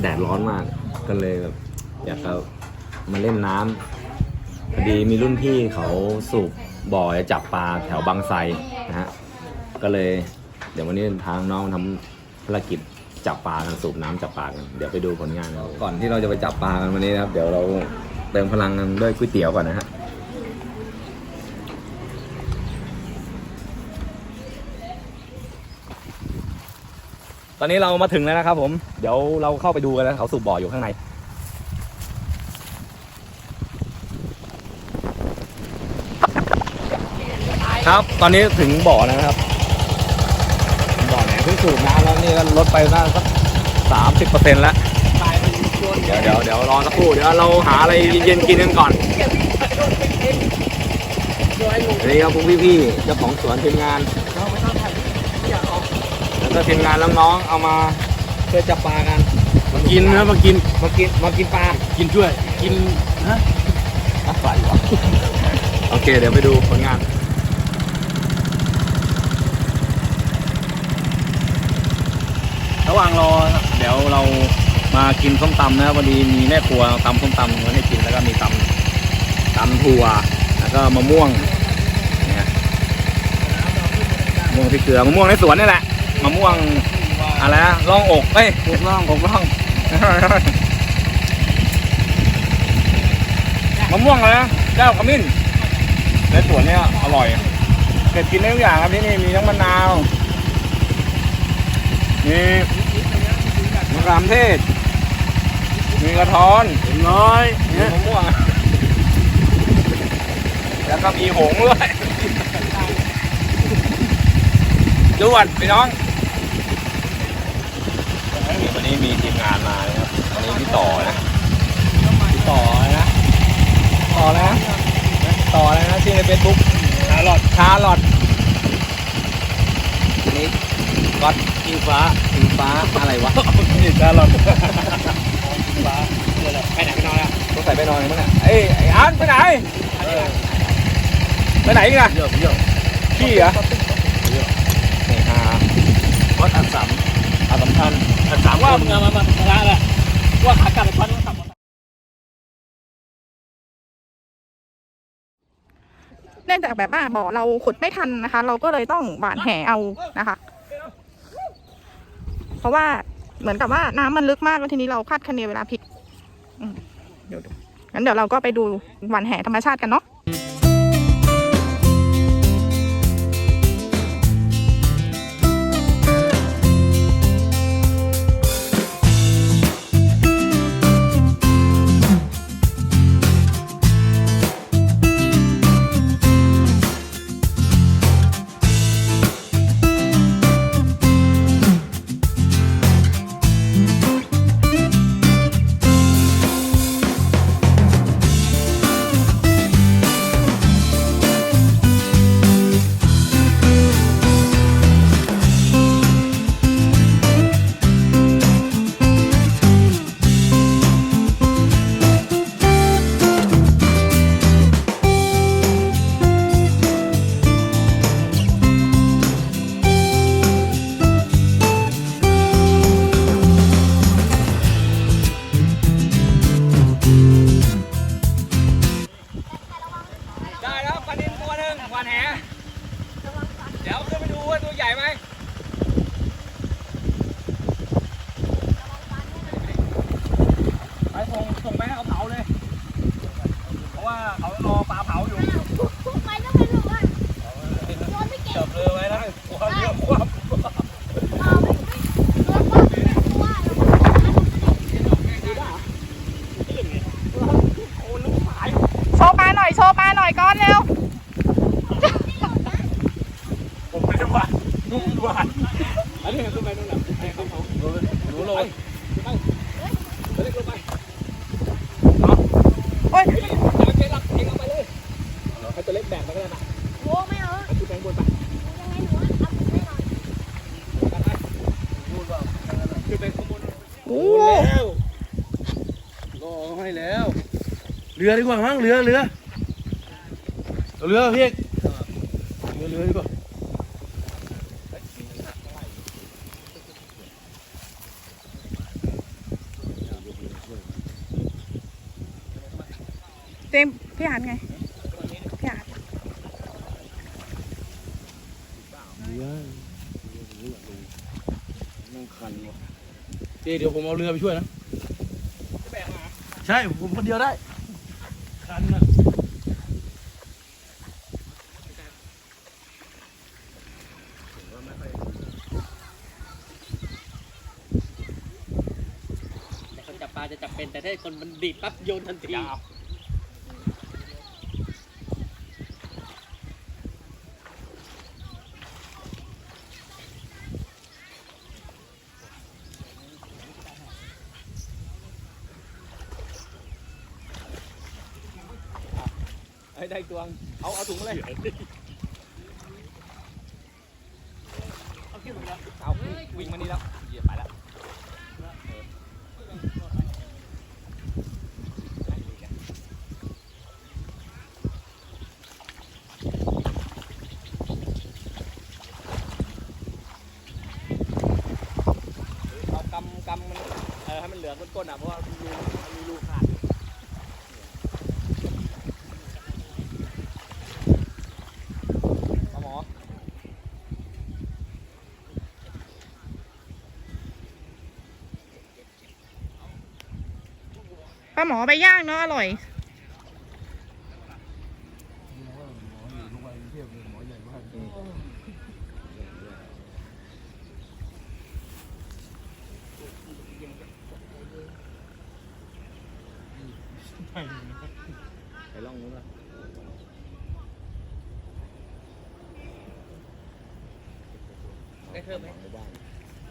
แดดร้อนมาก ก็เลยแบบอยากจะมาเล่นน้ำพอดีมีรุ่นพี่เขาสูบบ่อจะจับปลาแถวบางไทรนะฮะ ก็เลย เดี๋ยววันนี้ทางน้องทำภารกิจจับปลากันสูบน้ำจับปลากัน เดี๋ยวไปดูผลงานกันก่อนที่เราจะไปจับปลากันวันนี้นะครับ เดี๋ยวเราเติมพลังกันด้วยก๋วยเตี๋ยวก่อนนะฮะ ตอนนี้เรามาถึงแล้วนะครับ ผม เดี๋ยวเราเข้าไปดูกันแล้วเขาสูบบ่ออยู่ข้างใน ครับตอนนี้ถึงบ่อแล้วนะครับ บ่อเนี่ยเพิ่งสูบน้ำแล้วนี่ก็ลดไปน่าสักสามสิบเปอร์เซ็นต์แล้วเดี๋ยวเดี๋ยวเดี๋ยวรอสักครู่เดี๋ยวเราหาอะไรเย็นๆกินกันก่อนนี่ครับพวกพี่ๆเจ้าของสวนทีมงาน ก็ทีมงานน้องๆเอามาเพื่อจับปลากันมากินนะมากินมากินมากินปลากินช่วย กินฮะอะไรวะโอเค เดี๋ยวไปดูผลงานระหว่างรอครับเดี๋ยวเรามากินส้มตำนะครับพอดีมีแม่ครัวตำส้มตำมาให้กินแล้วก็มีตำตำถั่วแล้วก็มะม่วงนี่ฮะมะม่วงพริกเกลือมะม่วงในสวนนี่แหละ มะม่วงอะไรนะร่องอกเอ้ยอกร่องอกร่องมะม่วงอะไรนะเจ้าขมิ้นในสวนเนี่ยอร่อยเก็บกินได้ทุกอย่างครับที่นี่มีทั้งมะนาวมีมะขามเทศ มีกระท้อนเห็นน้อยมีเนี่ยมะม่วงแล้วก็มีหงส์ด้วยจวดพี่น้อง วันนี้มีทีมงานมานะครับวันนี้พี่ต่อนะพี่ต่อนะต่อนะต่ออะไรนะชื่อในเฟซบุ๊กชาลอดชาลอดนี่ก๊อตกินฟ้าอิงฟ้าอะไรวะนี่ชาลอตฟ้าไปไหนไปนอนอะต้องใส่ไปนอนมั้งเนี่ยเอ้ยไอ้อันไปไหนไปไหนอีกอะเยอะเยอะขี้เหรอนี่ฮะวัดอันสาม อาสำคัญอันสามว่ามึงเอามามามาละแหละว่าขากลับไปพันว่ากลับมาเนื่องจากแบบว่าบ่อเราขุดไม่ทันนะคะ เราก็เลยต้องหวานแหเอานะคะ เพราะว่าเหมือนกับว่าน้ำมันลึกมากแล้วทีนี้เราคาดคะเนเวลาผิดอืมเดี๋ยวดูงั้นเดี๋ยวเราก็ไปดูหวานแหธรรมชาติกันเนาะ เรือดีกว่ามั้งเรือเรือเรือเพี่เรือเรือดีกว่าเต็มพี่หานไงพี่หาร์ตเรือนั่งคันวะเดี๋ยวผมเอาเรือไปช่วยนะใช่ผมคนเดียวได้ คันนะแต่คนจับปลาจะจับเป็นแต่ถ้าคนมันดีดปั๊บโยนทันทีไอ้ได้ ตวง เอา เอาถุงมาเลยเอาวิ่งมานี่แล้วเหยียบไปแล้วเอากำกำมัน เออให้มันเหลือก้นๆอะ เพราะว่ามันรูมันมีรูขาดเอาหมอ ป ลาหมอไปย่างเนาะอร่อย ไปล่องนู้นละได้เพิ่มไหม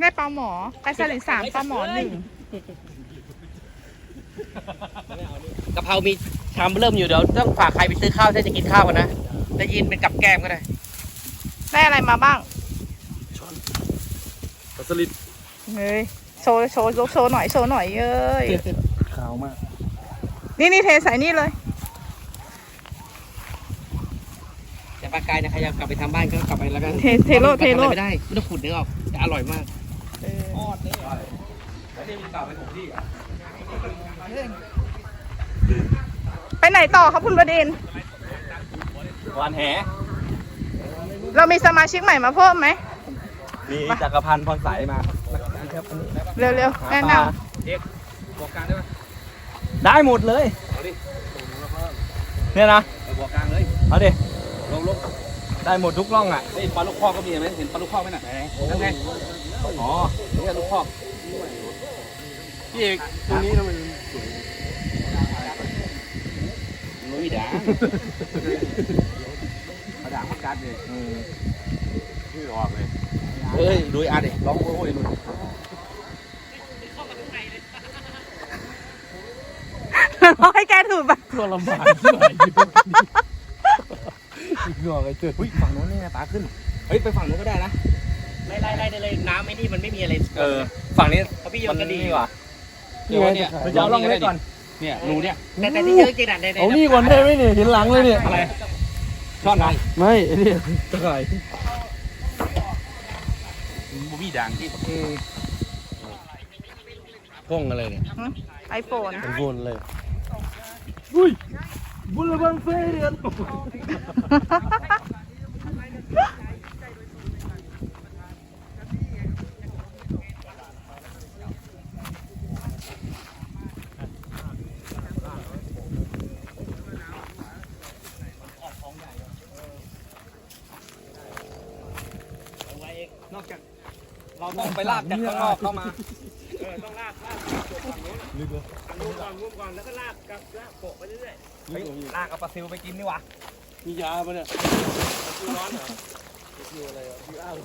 ได้ปลาหมอไปสลิดสามปลาหมอหนึ่ง กะเพรามีชามเริ่มอยู่เดี๋ยวต้องฝากใครไปซื้อข้าวถ้าจะกินข้าวกันนะได้ยินเป็นกับแกล้มก็ได้ได้อะไรมาบ้างปลาสลิดเฮ้ยโชว์โชว์ยกโชว์หน่อยโชว์หน่อยเอ้ยขาวมาก นี่นี่เทใส่นี่เลยแต่ปลากายนะใครอยากกลับไปทำบ้านก็กลับไปแล้วกันเทเทโลดเทโลดไม่ได้ไม่ต้องขุดเนื้อออกจะอร่อยมาก ไปไหนต่อครับคุณประเด็นวานแห เรามีสมาชิกใหม่มาเพิ่มไหม มีจักรพันธ์พรใสมาเร็วๆแนะนบอกกลางได้ไหมได้หมดเลยเนี่ยนะบอกกลางเลยเอาดิ ลงลงได้หมดทุกร่องอะ นี่ปลาลูกคอกก็มีเห็นไหมเห็นปลาลูกคอกไหมน่ะนั่นไงอ๋อนี่ลูกคอกพี่เอกตรงนี้ทำไม ลุยด่างมาด่างมากัดเลยอืมชื่อออกเลยเฮ้ยลุยอะดิร้องโอ้ยลุยำเราให้แกถือไปตัวลำบากที่ไหนเหงอไอ้เกิดอุ้ยฝั่งโน้นนี่ไงปลาขึ้น เฮ้ยไปฝั่งโน้นก็ได้นะไล่ไล่ไล่ได้เลยน้ำไม่นี่มันไม่มีอะไร เออ ฝั่งนี้เพราะพี่โยนก็ดีมักว่า เดี๋ยวเนี่ยเดี๋ยวเอาล่องเล็กก่อน เนี่ยรูเนี่ยแต่แต่ที่เยอะจริงๆนะในในเอานี่ก่อนได้ไหมเนี่ยเห็นหลังเลยเนี่ยอะไรช่อนนะไม่ไอ้นี่ตะไคร่บูบี้ด่างที่พ้องอะไรเนี่ยไอโฟนเป็นวนเลยอุ้ยบุลบังเฟเรียน นอกจาก เรา ต้องไปลากจากข้างนอกเข้ามาเฮ้ยลากเอาปลาซิวไปกินนี่หวะมียาปะเนี่ยคือร้อนเหรอคืออะไรอะคืออ้าว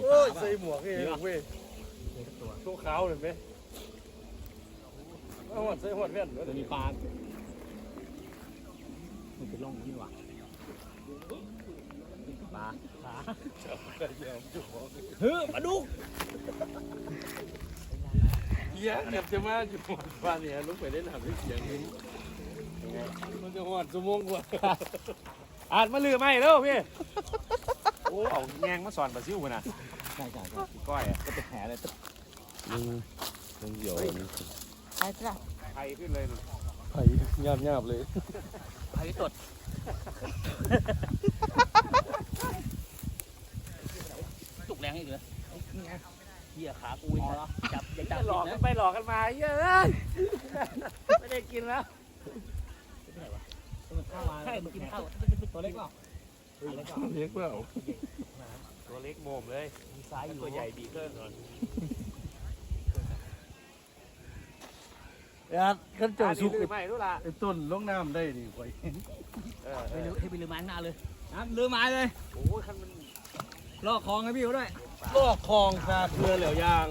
โอ้ยใส่หมวกเองเว้ยตัวขาวเลยไหมเอาหัดใส่หัดแว่นจะมีปลามันเป็นร่องนี่หวะปลาเฮ้ยปลาดุกเฮียเก็บจะมาอยู่หอดบ้านเนี่ยลุกไปได้หนักได้เสียงนี้มันจะหอดสมงกว่าอาจมาลือไม่แล้วพี่โอ้เอาแงงมาสอนปลาซิวมันนะใช่ใช่ใช่ก้อยอะก็เป็นแผลเลยตึ๊บมึงมึงเหี่ยวไปจ้ะไทยขึ้นเลยไผ่ยาบยาบๆเลยไผ่สด ตุกแรงให้เหลือเหี้ยขากูอีกแล้วจับอย่าจับหลอกผิกัดนไปหลอกกันมาเยอะไม่ได้กินแล้วใช่มึงกินข้าวตัวเล็กเปล่าเลี้ยงเปล่าตัวเล็กโมมเลยมีซ้ายอยู่ตัวใหญ่บีเกินก่อนยาขั้นเจ้าสุกหรือไม่รู้ละไอ้ต้นลงน้ำได้ดิไว้เออ ไปลืมให้ไปลืมไม้ข้างหน้าเลย นะลืมไม้เลย โอ้ยคันมันลอกคลองให้พี่เขาด้วย ลอกคลองคาเครือเหลียวยาง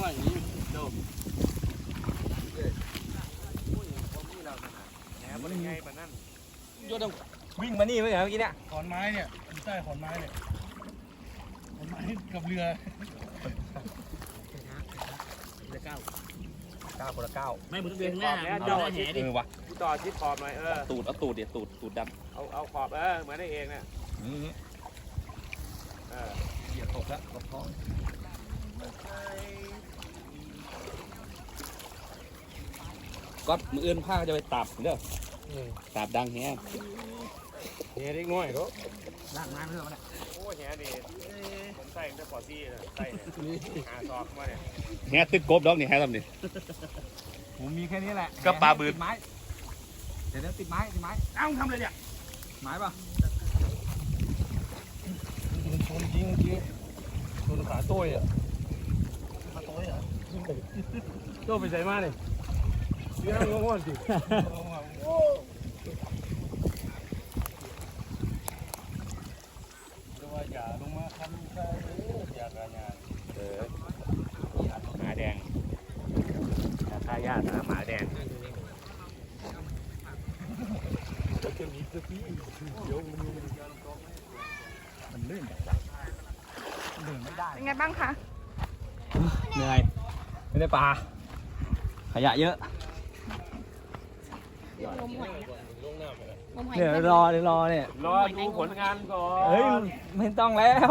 ว่าอย่างนี้โดมแหมมันยังไงแบบนั้นยอดต้องวิ่งมานี่ไหมครับเมื่อกี้เนี่ยขอนไม้เนี่ยอยู่ใต้ขอนไม้เนี่ยขอนไม้กับเรือ ก้าคนละเก้าไม่มึงเดินหน้ามึงเดินหน้าแหดิ เออวะพี่ต่อชิดขอบหน่อยเออ ตูดเอาตูดเดี๋ยวตูดตูดดเอาเอาขอบเออเหมือนได้เองเนี่ยำนี่เออเหยียบตกแล้วกระเพาะก็มืออื่นผ้าจะไปตับเด้อตับดังแฮะเฮียได้ง่อยรู้ลากไม้เพื่อมาเนี่ยโอ้ยเฮียดีผม ใส่ตั้งแต่ปอซี่เลยใส่เนี่ยหาซอกมาเนี่ยแฮะตึกกบดอกนี่แฮะทำนี่ผมมีแค่นี้แหละก็ปลาบืนติดไม้เดี๋ยวติดไม้ติดไม้เอ้าทำเลยเนี่ยไม้ป่ะมันชนจริงเมื่อกี้ชนขาโต้ยอะขาโต้ยอะโจ้ไปใส่มาเนี่ยเรื่องงงๆสิ จะว่า อย่าลงมาคันใช่อย่ากระยานเออหมาแดงถ้าญาตินะหมาแดงจะมีสติเดี๋ยวมันมันลื่นเป็นไงบ้างคะเหนื่อยไม่ได้ปลาขยะเยอะ เนี่ยรอเดี๋ยวรอเนี่ยรอดูผลงานก่อนเฮ้ยไม่ต้องแล้ว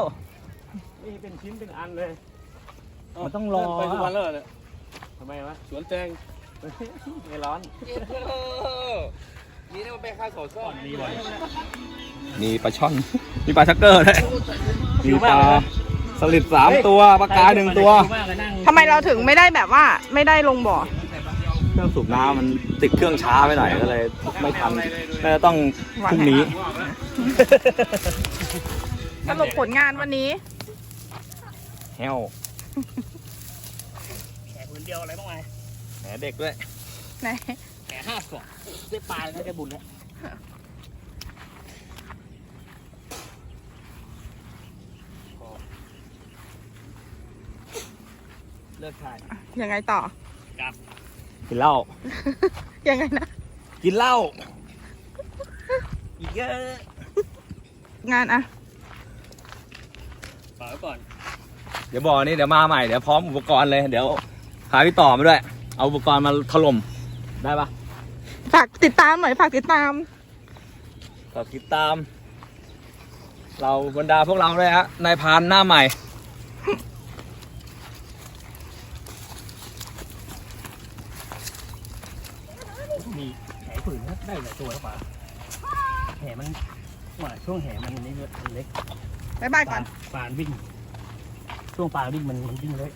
นี่เป็นชิ้นเป็นอันเลยมันต้องรอไปทุกวันแล้วเนี่ยทำไมวะสวนแตงไม่ร้อนนี่นี่มันเป็นข้าวสดซ่อนมีบ่อยมีปลาช่อน มีปลาชักเกอร์ด้วยมีปลาสลิดสามตัวปลากายหนึ่งตัวทำไมเราถึงไม่ได้แบบว่าไม่ได้ลงบ่อ เครื่องสูบน้ำมันติดเครื่องช้าไปหน่อยก็เลย ไม่ทันน่าจะต้องพรุ่งนี้ สรุปผลงานวันนี้ แฮวแขกพื้นเดียวอะไรบ้างไงแหมเด็กด้วยไหนแขกห้าสองได้ปลาแล้วได้บุญแล้วเลิกถ่ายยังไงต่อกิ นเหล้า ยังไงนะ กินเหล้าอีกเยอะงานอะฝากไว้ก่อน เดี๋ยวบอกนี่เดี๋ยวมาใหม่ เดี๋ยวพร้อมอุปกรณ์เลย เดี๋ยวพาพี่ต่อมาด้วย เอาอุปกรณ์มาถล่ม ได้ปะฝากติดตามหน่อยฝากติดตาม ก็ติดตาม เราบรรดาพวกเราด้วยฮะนายพรานหน้าใหม่มีแหผืนได้หลาย ตัวหรือเปล่าแหมันว่าช่วงแหมันนี่มันเล็กบ๊ายบายก่อน ปลาวิ่ง ช่วงปลาวิ่งมันมันวิ่งเลย